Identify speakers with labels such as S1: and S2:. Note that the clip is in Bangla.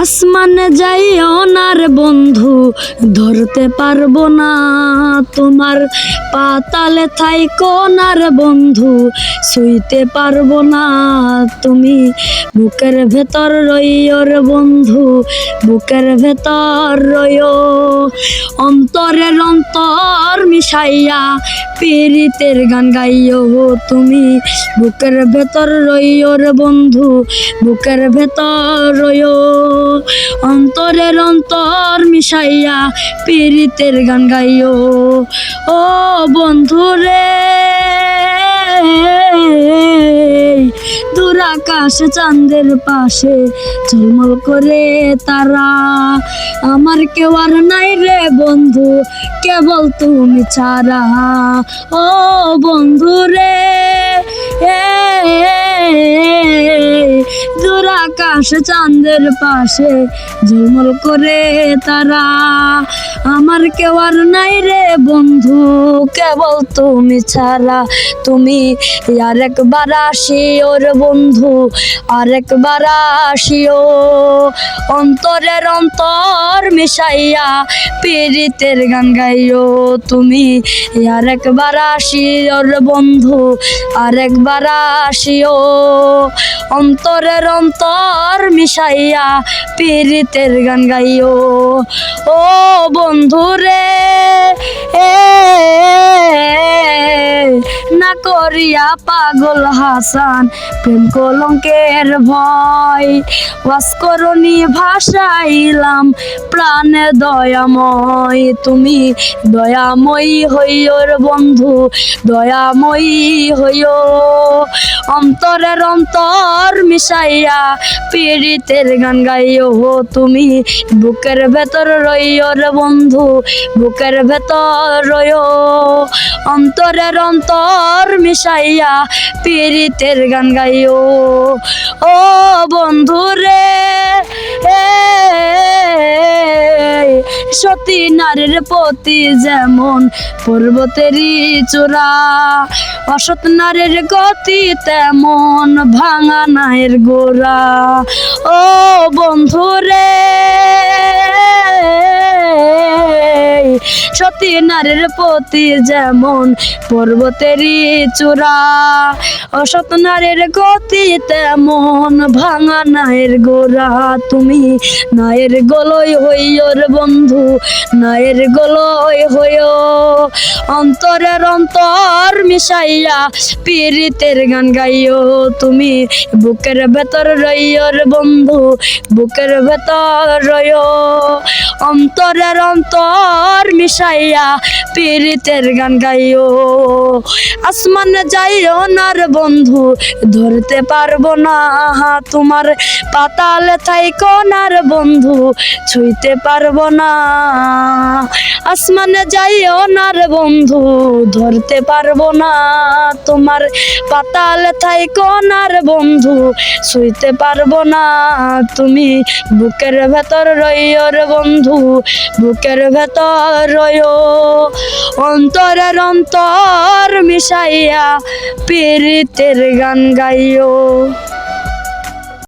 S1: আসমানে যাই অনার বন্ধু, ধরতে পারব না। তোমার পাতালে থাই কোনার বন্ধু, শুইতে পারব না। তুমি বুকের ভেতর রইয়র বন্ধু, বুকের ভেতর রইয় অন্তরের অন্তর মিশাইয়া পীড়িতের গান গাইও তুমি। বুকের ভেতর রইয়র বন্ধু, বুকের ভেতর রইয় অন্তরের অন্তর মিশাইয়া পীড়িতের গান গাইও ও বন্ধু রে দূর আকাশ চাঁদের পাশে ঝলমল করে তারা। আমার কেউ আর নাই রে বন্ধু কেবল তুমি ছাড়া। ও বন্ধুরে আকাশ চাঁদের পাশে ঝলমল করে তারা। আমার কেউ আর নাই রে বন্ধু, কেবল তুমি ছাড়া। তুমি আরেকবার আসিও রে বন্ধু, আরেকবার আসিও অন্তরের অন্তর মিশাইয়া পীড়িতের গান গাইও। তুমি আরেকবার আসিও রে বন্ধু, আরেকবার আসিও অন্তরের অন্তর মিশাইয়া পীড়িতের গান গাইও। ও বন্ধুরে এ না করিয়া পাগল হাসান। প্রেম কলঙ্কের ভয় ওয়াস্করণী ভাষাইলাম প্রাণে দয়াময়, তুমি দয়াময়ী হইয়র বন্ধু, দয়াময়ী হইও অন্তরের অন্তর মিশাইয়া পীড়িতের গান গাইও তুমি বুকের ভেতর রইয়র বন্ধু, বুকের ভেতর রইও অন্তরের অন্তর মিশাইয়া পীড়িতের গান গাইও। ও বন্ধু রে সতী নারীর প্রতি যেমন পর্বতেরই চূড়া, অসৎ নারীর গতি তেমন ভাঙা নায়ের গোড়া। ও বন্ধু রে সতী নারীর প্রতি যেমন পর্বতেরই চূড়া, অসৎ নারীর গতি তেমন ভাঙা নায়ের গোড়া। তুমি নায়ের গলই হইয়র বন্ধু, নায়ের গলই হইয়। অন্তরের অন্তর মিশাইয়া পীড়িতের গান গাইও তুমি বুকের ভেতর রইয়র বন্ধু, বুকের ভেতর রয় অন্তরের অন্তর মিশাইয়া পীড়িতের গান গাইও। আসমানে যাইও নার বন্ধু, ধরতে পারব না। তোমার পাতাল থাইকো নার বন্ধু, ছুঁইতে পারব না। আসমানে যাইও নার বন্ধু, ধরতে পারব না। তোমার পাতালে থাইকো নার বন্ধু, ছুঁইতে পারব না। তুমি বুকের ভেতর রইয়র বন্ধু, বুকের ভেতর রইও অন্তরের অন্তর মিশাইয়া পীড়িতের গান গাইও।